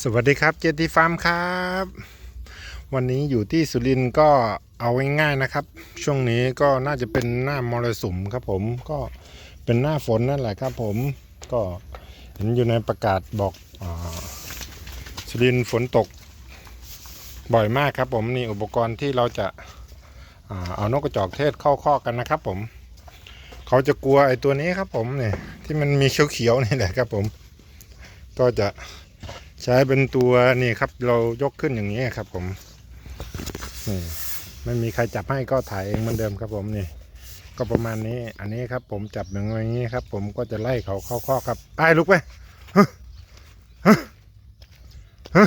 สวัสดีครับเจตีฟาร์มครับ วันนี้อยู่ที่สุรินทร์ก็เอาง่ายๆนะครับ ช่วงนี้ก็น่าจะเป็นหน้ามรสุมครับผมก็เป็นหน้าฝนนั่นแหละครับผมก็เห็นอยู่ในประกาศบอกอสุรินทร์ฝนตกบ่อยมากครับผมนี่อุปกรณ์ที่เราจะอเอานกกระจอกเทศเข้าคอกกันนะครับ ผมเขาจะกลัวไอ้ตัวนี้ครับผมเนี่ยที่มันมีเขียวๆนี่แหละครับผม ก็จะ ใช้เป็นตัวนี่ครับ เรายกขึ้นอย่างนี้ครับ ผมนี่ไม่มีใครจับให้ก็ถ่ายเองเหมือนเดิมครับ ผมนี่ ก็ประมาณนี้ อันนี้ครับ ผมจับอย่างนี้ครับ ผมก็จะไล่เขาเข้าข้อครับไปลุกไปฮึฮึฮึ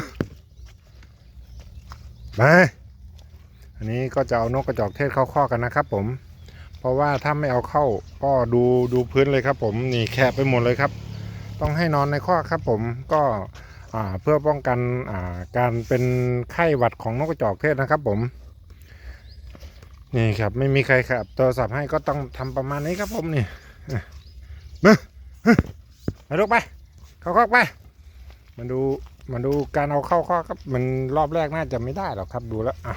ไปอันนี้ก็จะเอานกกระจอกเทศเข้าข้อกันนะครับ ผม เพราะว่าถ้าไม่เอาเข้าก็ดูดูพื้นเลยครับ ผมนี่แคบไปหมดเลยครับ ต้องให้นอนในข้อครับ ผมก็ เพื่อป้องกันาการเป็นไข้หวัดของนกกระจอกเทศนะครับผม นี่ครับไม่มีใครครับโทรศัพท์ให้ก็ต้องทำประมาณนี้ครับผมนี่อะมาลูกไป เข้าคอกไปมาดูมาดูการเอาเข้าข้อครับ มันรอบแรกน่าจะไม่ได้หรอกครับดูแล้วอะ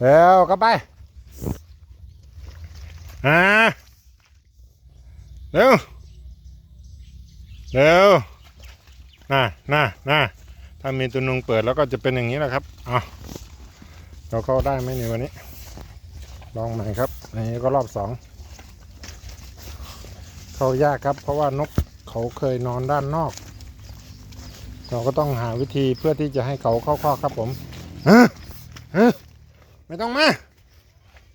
เร็วเข้าไปอ่าเร็วเร็ว น่าน่าน่าถ้ามีตัวนุงเปิดแล้วก็จะเป็นอย่างนี้แหละครับเอาเราเข้าได้ไหมในวันนี้ ลองใหม่ครับอันนี้ก็รอบสองเข้ายากครับ เพราะว่านกเขาเคยนอนด้านนอก เราก็ต้องหาวิธีเพื่อที่จะให้เขาเข้าข้อครับผมเฮ้ยเฮ้ยไม่ต้องมา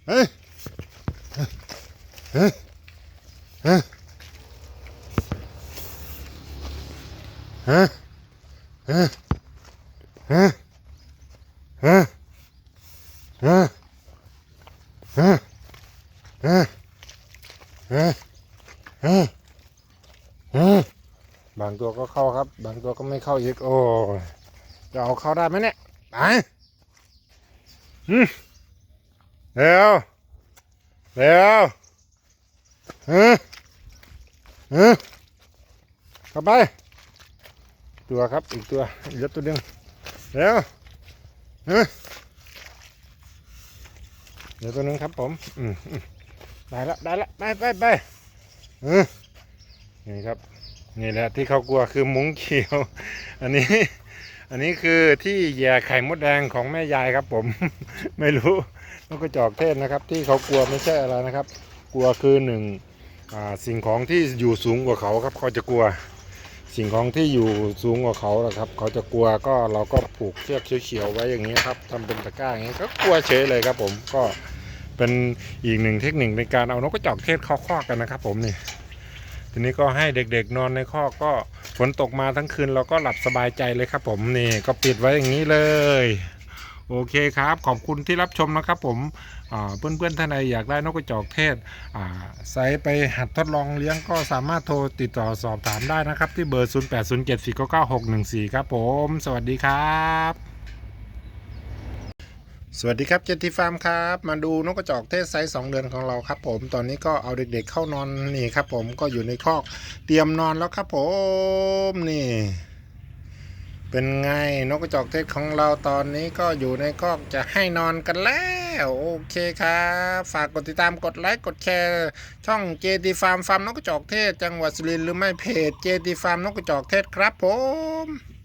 เฮ้ยเฮ้ยเฮ้ย ฮะฮะฮะฮะฮะฮะฮะฮะฮะฮะบางตัวก็เข้าครับ บางตัวก็ไม่เข้าอีกโอ้ยจะเอาเข้าได้ไหมเนี่ยไปอืมเร็วเร็วฮะฮะเข้าไป ตัวครับอีกตัวอีกตัวหนึ่งเร็วเฮ้ยเดี๋ยวตัวหนึงครับผมอืมได้ละได้ละไปไปไปเออนี่ครับนี่แหละที่เขากลัวคือมุ้งเขียว อันนี้ อันนี้คือที่แย่ไข่มดแดงของแม่ยายครับผม ไม่รู้นกกระจอกเทศนะครับ ที่เขากลัวไม่ใช่อะไรนะครับ กลัวคือหนึ่งสิ่งของที่อยู่สูงกว่าเขาครับเขาจะกลัว สิ่งของที่อยู่สูงกว่าเขาแหละครับ เขาจะกลัวก็เราก็ผูกเชือกเขียวๆไว้อย่างนี้ครับทำเป็นตะกร้าอย่างนี้ก็กลัวเฉยเลยครับ ผมก็เป็นอีกหนึ่งเทคนิคในการเอานกกระจอกเทศเข้าคอกกันนะครับ ผมนี่ทีนี้ก็ให้เด็กๆนอนในคอกก็ฝนตกมาทั้งคืนเราก็หลับสบายใจเลยครับ ผมนี่ก็ปิดไว้อย่างนี้เลย โอเคครับ ขอบคุณที่รับชมนะครับผมเพื่อนๆท่านใดอยากได้นกกระจอกเทศอ่าไซส์ไปหัดทดลองเลี้ยงก็สามารถโทรติดต่อสอบถามได้นะครับ ที่เบอร์ 0807499614 ครับผม สวัสดีครับสวัสดีครับเจตติฟาร์มครับ มาดูนกกระจอกเทศไซส์2เดือนของเราครับ ผมตอนนี้ก็เอาเด็กๆเข้านอนนี่ครับ ผมก็อยู่ในคอกเตรียมนอนแล้วครับ ผมนี่ เป็นไงนกกระจอกเทศของเราตอนนี้ก็อยู่ในคอกจะให้นอนกันแล้ว โอเคครับ ฝากกดติดตามกดไลค์กดแชร์ ช่อง JT Farm ฟาร์มนกกระจอกเทศ จังหวัดสุรินทร์หรือไม่เพจ JT Farm นกกระจอกเทศครับผม